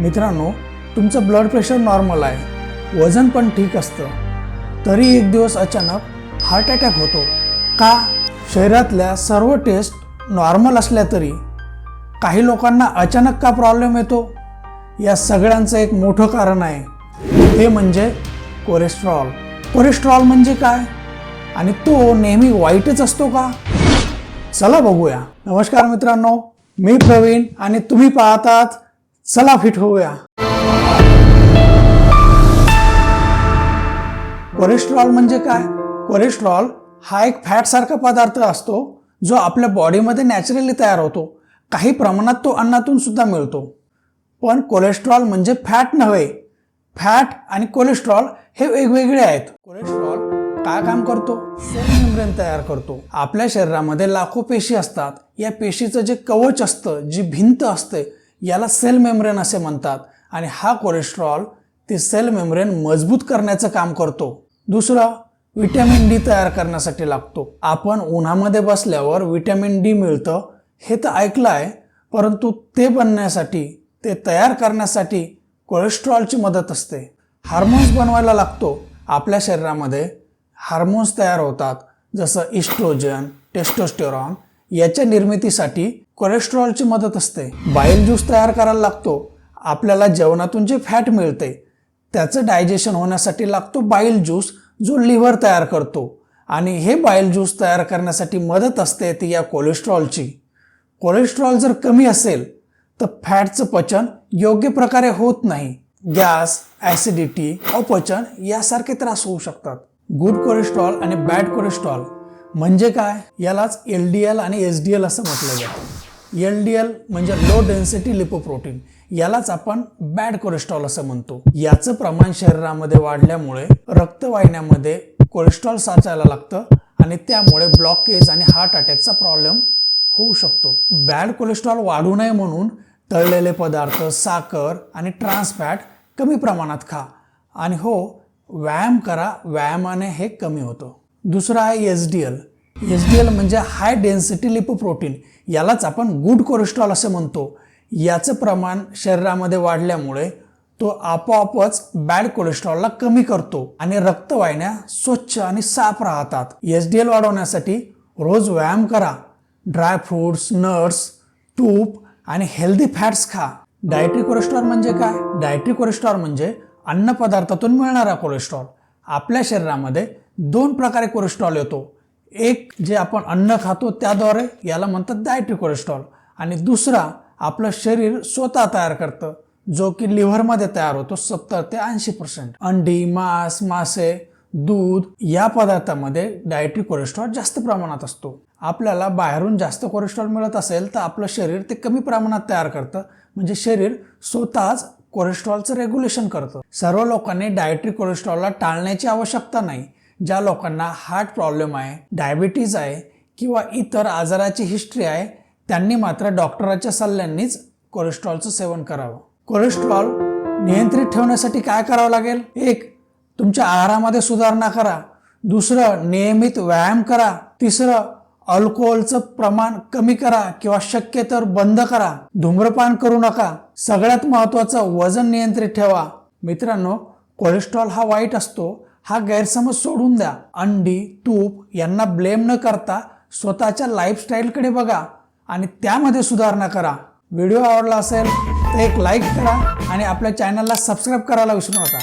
मित्रांनो तुमचं blood pressure normal आहे. वजन पण ठीक असतं. तरी एक दिवस अचानक हार्ट अटॅक होतो. का? शरीरातल्या सर्व टेस्ट नॉर्मल असल्या तरी. काही लोकांना अचानक का प्रॉब्लेम येतो? या सगळ्यांचं एक मोठं कारण आहे. ते म्हणजे कोलेस्ट्रॉल कोलेस्ट्रॉल म्हणजे काय? आणि तो नेहमी वाईटच असतो का? चला बघूया. नमस्कार मित्रांनो मी प्रवीण आणि तुम्ही पाहतात चला फिट होऊया कोलेस्ट्रॉल म्हणजे काय? कोलेस्ट्रॉल हा एक फॅटसारखा पदार्थ असतो जो आपल्या बॉडीमध्ये नॅचरली तयार होतो. काही प्रमाणात तो अन्नातून सुद्धा मिळतो. पण कोलेस्ट्रॉल म्हणजे फॅट नव्हे. फॅट आणि कोलेस्ट्रॉल हे वेगवेगळे आहेत. कोलेस्ट्रॉल काय काम करतो? सेल मेम्ब्रेन तयार करतो. आपल्या शरीरामध्ये लाखो पेशी असतात. या पेशीचं जे कवच असतं जी भिंत असते याला सेल मेम्ब्रेन असे म्हणतात आणि हा कोलेस्ट्रॉल ते सेल मेम्ब्रेन मजबूत करण्याचं काम करतो. दुसरं विटॅमिन डी तयार करण्यासाठी लागतो. आपण उन्हामध्ये बसल्यावर विटॅमिन डी मिळतं हे तर ऐकलं आहे परंतु ते बनण्यासाठी ते तयार करण्यासाठी कोलेस्ट्रॉलची मदत असते. हार्मोन्स बनवायला लागतो. आपल्या शरीरामध्ये हार्मोन्स तयार होतात जसं इस्ट्रोजन टेस्टोस्टेरॉन याच्या निर्मितीसाठी कोलेस्ट्रॉलची मदत असते. बाईल ज्यूस तयार करायला लागतो. आपल्याला जेवणातून जे फॅट मिळते त्याचं डायजेशन होण्यासाठी लागतो बाईल ज्यूस जो लिव्हर तयार करतो. आणि हे बाईल ज्यूस तयार करण्यासाठी मदत असते ती या कोलेस्ट्रॉलची कोलेस्ट्रॉल जर कमी असेल तर फॅटचं पचन योग्य प्रकारे होत नाही. गॅस ॲसिडिटी अपचन यासारखे त्रास होऊ शकतात. गुड कोलेस्ट्रॉल आणि बॅड कोलेस्ट्रॉल म्हणजे काय? यालाच एल डी एल आणि एस डी एल असं म्हटलं जातं. एल डी एल म्हणजे लो डेन्सिटी लिपोप्रोटीन यालाच आपण बॅड कोलेस्ट्रॉल असं म्हणतो. याचं प्रमाण शरीरामध्ये वाढल्यामुळे रक्तवाहिन्यामध्ये कोलेस्ट्रॉल साचायला लागतं आणि त्यामुळे ब्लॉकेज आणि हार्ट अटॅकचा प्रॉब्लेम होऊ शकतो. बॅड कोलेस्ट्रॉल वाढू नये म्हणून तळलेले पदार्थ साखर आणि ट्रान्सफॅट कमी प्रमाणात खा. आणि हो व्यायाम करा. व्यायामाने हे कमी होतं. दुसरं आहे S D L S D L म्हणजे हाय डेन्सिटी लिपोप्रोटीन यालाच आपण गुड कोलेस्ट्रॉल असं म्हणतो. याचं प्रमाण शरीरामध्ये वाढल्यामुळे तो आपोआपच बॅड कोलेस्ट्रॉलला कमी करतो आणि रक्तवाहिन्या स्वच्छ आणि साफ राहतात. एस डी एल वाढवण्यासाठी रोज व्यायाम करा. ड्राय फ्रुट्स नट्स तूप आणि हेल्दी फॅट्स खा. डायट्री कोलेस्ट्रॉल म्हणजे काय? डायट्री कोलेस्ट्रॉल म्हणजे अन्नपदार्थातून मिळणारा कोलेस्ट्रॉल आपल्या शरीरामध्ये दोन प्रकारे कोलेस्ट्रॉल येतो. एक जे आपण अन्न खातो त्याद्वारे याला म्हणतात डायट्री कोलेस्ट्रॉल आणि दुसरा आपलं शरीर स्वतः तयार करतं जो की लिव्हरमध्ये तयार होतो सत्तर ते ऐंशी पर्सेंट अंडी मांस मासे दूध या पदार्थामध्ये डायट्री कोलेस्ट्रॉल जास्त प्रमाणात असतो. आपल्याला बाहेरून जास्त कोलेस्ट्रॉल मिळत असेल तर आपलं शरीर ते कमी प्रमाणात तयार करतं. म्हणजे शरीर स्वतःच कोलेस्ट्रॉलचं रेग्युलेशन करतं. सर्व लोकांनी डायट्री कोलेस्ट्रॉलला टाळण्याची आवश्यकता नाही. ज्या लोकांना हार्ट प्रॉब्लेम आहे डायबिटीज आहे किंवा इतर आजाराची हिस्ट्री आहे त्यांनी मात्र डॉक्टराच्या सल्ल्यांनीच कोलेस्ट्रॉलचं सेवन करावं. कोलेस्ट्रॉल नियंत्रित ठेवण्यासाठी काय करावं लागेल? एक तुमच्या आहारामध्ये सुधारणा करा. दुसरं नियमित व्यायाम करा. तिसरं अल्कोहोलचं प्रमाण कमी करा किंवा शक्य तर बंद करा. धूम्रपान करू नका. सगळ्यात महत्त्वाचं वजन नियंत्रित ठेवा. मित्रांनो कोलेस्ट्रॉल हा वाईट असतो. हा गैरसमज सोडून द्या. अंडी तूप यांना ब्लेम न करता स्वतःच्या लाईफस्टाईलकडे बघा आणि त्यामध्ये सुधारणा करा. व्हिडिओ आवडला असेल तर एक लाईक करा आणि आपल्या चॅनलला सबस्क्राईब करायला विसरू नका.